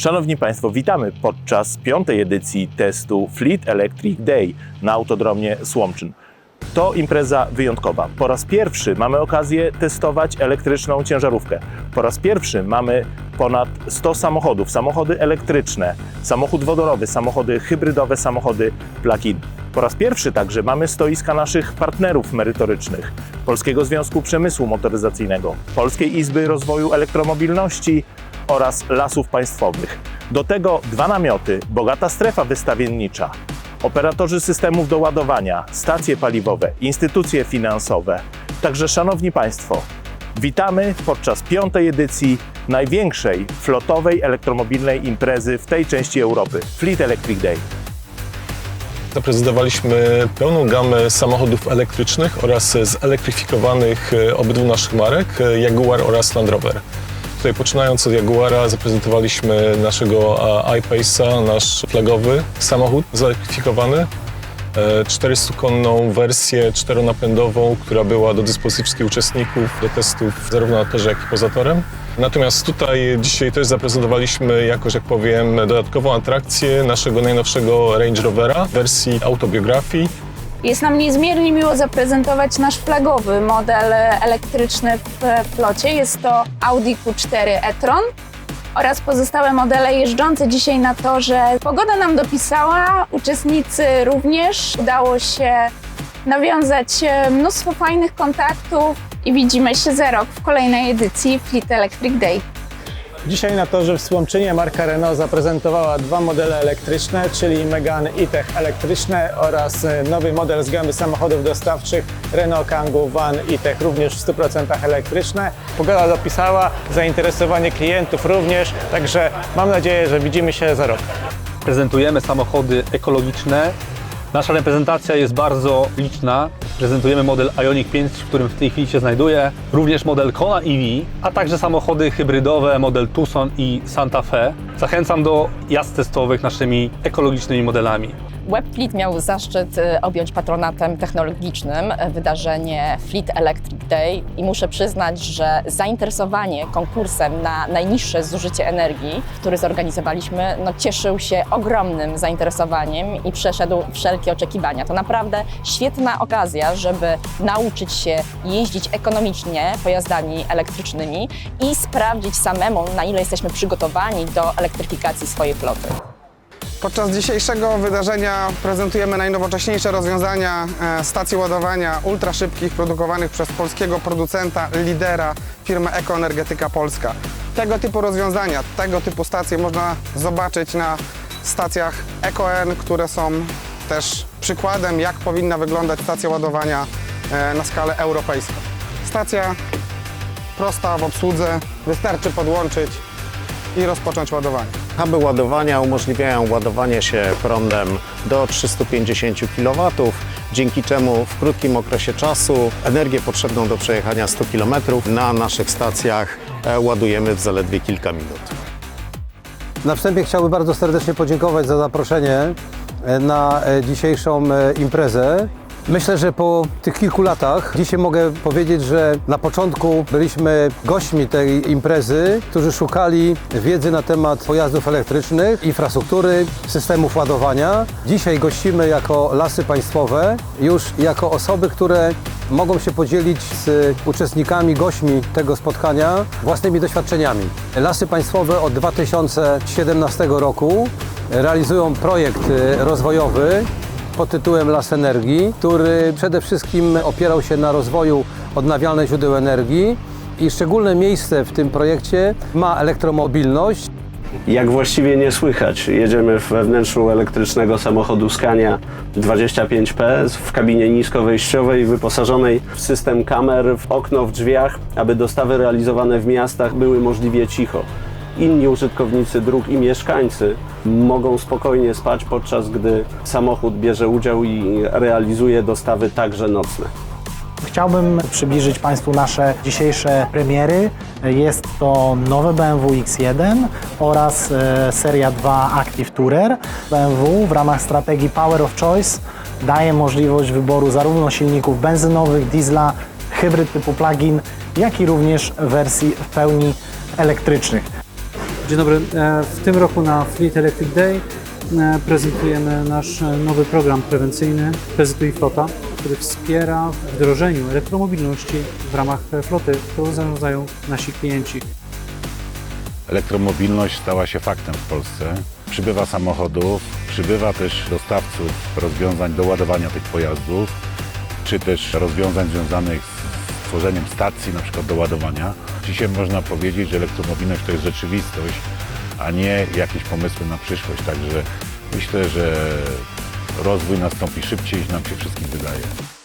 Szanowni Państwo, witamy podczas piątej edycji testu Fleet Electric Day na Autodromie Słomczyn. To impreza wyjątkowa. Po raz pierwszy mamy okazję testować elektryczną ciężarówkę. Po raz pierwszy mamy ponad 100 samochodów, samochody elektryczne, samochód wodorowy, samochody hybrydowe, samochody plug-in. Po raz pierwszy także mamy stoiska naszych partnerów merytorycznych Polskiego Związku Przemysłu Motoryzacyjnego, Polskiej Izby Rozwoju Elektromobilności oraz Lasów Państwowych. Do tego dwa namioty, bogata strefa wystawiennicza, operatorzy systemów do ładowania, stacje paliwowe, instytucje finansowe. Także, Szanowni Państwo, witamy podczas piątej edycji największej flotowej elektromobilnej imprezy w tej części Europy Fleet Electric Day. Zaprezentowaliśmy pełną gamę samochodów elektrycznych oraz zelektryfikowanych e, obydwu naszych marek, e, Jaguar oraz Land Rover. Tutaj poczynając od Jaguara zaprezentowaliśmy naszego e, iPace'a, nasz flagowy samochód zelektryfikowany. e, 400-konną wersję czteronapędową, która była do dyspozycji wszystkich uczestników do testów zarówno na torze, jak i poza torem. Natomiast tutaj dzisiaj też zaprezentowaliśmy jako, że tak powiem, dodatkową atrakcję naszego najnowszego Range Rovera w wersji autobiografii. Jest nam niezmiernie miło zaprezentować nasz flagowy model elektryczny w flocie. Jest to Audi Q4 e-tron oraz pozostałe modele jeżdżące dzisiaj na torze. Pogoda nam dopisała, uczestnicy również. Udało się nawiązać e, mnóstwo fajnych kontaktów i widzimy się za rok w kolejnej edycji Fleet Electric Day. Dzisiaj na torze w Słomczynie marka Renault zaprezentowała dwa modele elektryczne, czyli Megane E-Tech elektryczne oraz e, nowy model z gamy samochodów dostawczych Renault Kangoo Van E-Tech również w 100% elektryczne. Pogoda dopisała, zainteresowanie klientów również, także mam nadzieję, że widzimy się za rok. prezentujemy samochody ekologiczne. Nasza reprezentacja jest bardzo liczna. Prezentujemy model Ioniq 5, w którym w tej chwili się znajduje, również model Kona EV, a także samochody hybrydowe, model Tucson i Santa Fe. Zachęcam do jazd testowych naszymi ekologicznymi modelami. WebFleet miał zaszczyt y, objąć patronatem technologicznym y, wydarzenie Fleet Electric Day i muszę przyznać, że zainteresowanie konkursem na najniższe zużycie energii, który zorganizowaliśmy, no, cieszył się ogromnym zainteresowaniem i przeszedł wszelkie oczekiwania. To naprawdę świetna okazja, żeby nauczyć się jeździć ekonomicznie pojazdami elektrycznymi i sprawdzić samemu, na ile jesteśmy przygotowani do elektryfikacji swojej floty. Podczas dzisiejszego wydarzenia prezentujemy najnowocześniejsze rozwiązania e, stacji ładowania ultraszybkich produkowanych przez polskiego producenta, lidera, firmę Ekoenergetyka Polska. Tego typu rozwiązania, tego typu stacje można zobaczyć na stacjach EcoN, które są też przykładem, jak powinna wyglądać stacja ładowania e, na skalę europejską. Stacja prosta w obsłudze, wystarczy podłączyć i rozpocząć ładowanie. Huby ładowania umożliwiają ładowanie się prądem do 350 kW, dzięki czemu w krótkim okresie czasu energię potrzebną do przejechania 100 km na naszych stacjach e, ładujemy w zaledwie kilka minut. Na wstępie chciałbym bardzo serdecznie podziękować za zaproszenie na e, dzisiejszą e, imprezę. Myślę, że po tych kilku latach dzisiaj mogę powiedzieć, że na początku byliśmy gośćmi tej imprezy, którzy szukali wiedzy na temat pojazdów elektrycznych, infrastruktury, systemów ładowania. Dzisiaj gościmy jako lasy państwowe, już jako osoby, które mogą się podzielić z uczestnikami, gośćmi tego spotkania własnymi doświadczeniami. Lasy Państwowe od 2017 roku realizują projekt e, rozwojowy pod tytułem Las Energii, który przede wszystkim opierał się na rozwoju odnawialnych źródeł energii i szczególne miejsce w tym projekcie ma elektromobilność. Jak właściwie nie słychać, jedziemy we wnętrzu elektrycznego samochodu Scania 25P w kabinie niskowejściowej wyposażonej w system kamer, w okno w drzwiach, aby dostawy realizowane w miastach były możliwie cicho. Inni użytkownicy dróg i mieszkańcy mogą spokojnie spać, podczas gdy samochód bierze udział i realizuje dostawy także nocne. Chciałbym przybliżyć Państwu nasze dzisiejsze premiery. Jest to nowe BMW X1 oraz e, seria 2 Active Tourer. BMW w ramach strategii Power of Choice daje możliwość wyboru zarówno silników benzynowych, diesla, hybryd typu plug-in, jak i również wersji w pełni elektrycznych. Dzień dobry. E, W tym roku na Fleet Electric Day e, prezentujemy nasz e, nowy program prewencyjny PZU Flota, który wspiera w wdrożeniu elektromobilności w ramach floty, którą zarządzają nasi klienci. Elektromobilność stała się faktem w Polsce. Przybywa samochodów, przybywa też dostawców rozwiązań do ładowania tych pojazdów, czy też rozwiązań związanych z tworzeniem stacji, na przykład do ładowania. Dzisiaj można powiedzieć, że elektromobilność to jest rzeczywistość, a nie jakieś pomysły na przyszłość. Także myślę, że rozwój nastąpi szybciej niż nam się wszystkim wydaje.